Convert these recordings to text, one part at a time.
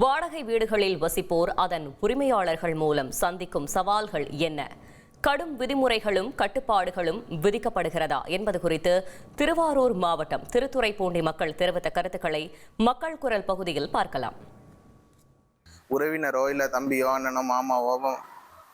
வாடகை வீடுகளில் வசிப்போர் அதன் உரிமையாளர்கள் மூலம் சந்திக்கும் சவால்கள் என்ன? கடும் விதிமுறைகளும் கட்டுப்பாடுகளும் விதிக்கப்படுகிறதா என்பது குறித்து திருவாரூர் மாவட்டம் திருத்துறைப்பூண்டி மக்கள் தெரிவித்த கருத்துக்களை மக்கள் குரல் பகுதியில் பார்க்கலாம். உறவினரோ இல்லை தம்பியோ அண்ணனோ மாமாவோ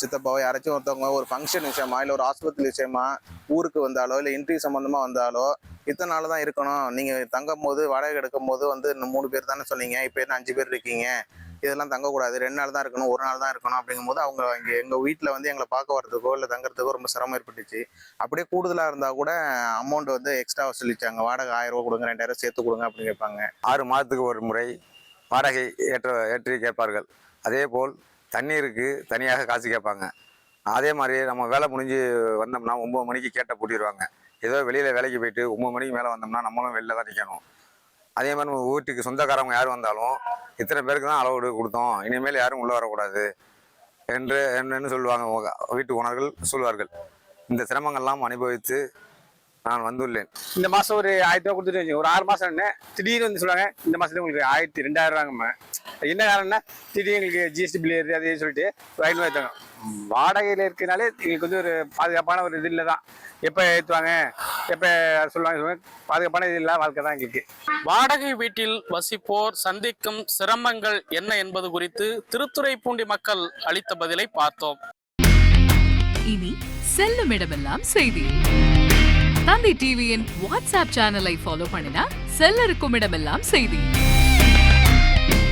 சித்தப்பாவோ யாராச்சும் ஒருத்தவங்க ஒரு ஃபங்க்ஷன் விஷயமா இல்லை ஒரு ஆஸ்பத்திரி விஷயமா ஊருக்கு வந்தாலோ இல்லை இன்டர்வியூ சம்மந்தமாக வந்தாலோ இத்தனை நாள் தான் இருக்கணும். நீங்கள் தங்கும் போது வாடகை எடுக்கும் போது வந்து மூணு பேர் தானே சொன்னீங்க. இப்போ என்ன அஞ்சு பேர் இருக்கீங்க? இதெல்லாம் தங்கக்கூடாது. ரெண்டு நாள் தான் இருக்கணும். ஒரு நாள் தான் இருக்கணும் அப்படிங்கும்போது அவங்க இங்கே எங்கள் வீட்டில் வந்து எங்களை பார்க்க வரதுக்கோ இல்லை தங்குறதுக்கோ ரொம்ப சிரமம் ஏற்பட்டுச்சு. அப்படியே கூடுதலாக இருந்தால் கூட அமௌண்ட் வந்து எக்ஸ்ட்ரா வசூலிச்சாங்க வாடகை ஆயிரம் ரூபா கொடுங்க ரெண்டாயிரம் சேர்த்து கொடுங்க அப்படின்னு கேட்பாங்க. ஆறு மாதத்துக்கு ஒரு முறை வாடகை ஏற்ற ஏற்றி கேட்பார்கள். அதே போல் தண்ணீருக்கு தனியாக காசு கேட்பாங்க. அதே மாதிரி நம்ம வேலை முடிஞ்சு வந்தோம்னா ஒம்பது மணிக்கு கேட்ட பூட்டிடுவாங்க ஏதோ வெளியில் வேலைக்கு போயிட்டு ஒம்பது மணிக்கு மேலே வந்தோம்னா நம்மளும் வெளில தான் நிற்கணும் அதே மாதிரி நம்ம வீட்டுக்கு சொந்தக்காரவங்க யார் வந்தாலும் இத்தனை பேருக்கு தான் அளவு கொடுத்தோம். இனிமேல் யாரும் உள்ளே வரக்கூடாது என்று என்னன்னு சொல்லுவாங்க. வீட்டு ஓனர்கள் சொல்வார்கள். இந்த சிரமங்கள்லாம் அனுபவித்து நான் வந்துள்ளேன். இந்த மாதம் ஒரு ஆயிரத்தி ரூபா கொடுத்துட்டு ஒரு ஆறு மாதம் என்ன? திடீர்னு வந்து சொல்லுவாங்க இந்த மாதத்துல உங்களுக்கு ஆயிரத்தி ரெண்டாயிரம் ரூபாங்கம்மா. என்ன காரணம்னா திடீர்னு எங்களுக்கு ஜிஎஸ்டி பில் ஏறுது அதே சொல்லிட்டு ஐநூறு ஏற்றுவாங்க வாடகையில் இருக்கனாலே எங்களுக்கு வந்து ஒரு பாதுகாப்பான ஒரு இது இல்லை தான் எப்போ ஏற்றுவாங்க எப்போ சொல்லுவாங்க சொல்லுவாங்க. பாதுகாப்பான இது இல்லை வாழ்க்கை தான் எங்களுக்கு. வாடகை வீட்டில் வசிப்போர் சந்திக்கும் சிரமங்கள் என்ன என்பது குறித்து திருத்துறைப்பூண்டி மக்கள் அளித்த பதிலை பார்த்தோம். இனி செல்லும் இடமெல்லாம் செய்தி. தந்தி டிவியின் வாட்ஸ்அப் சேனலை ஃபாலோ பண்ணினா செல்ல இருக்கும் இடமெல்லாம் செய்தி.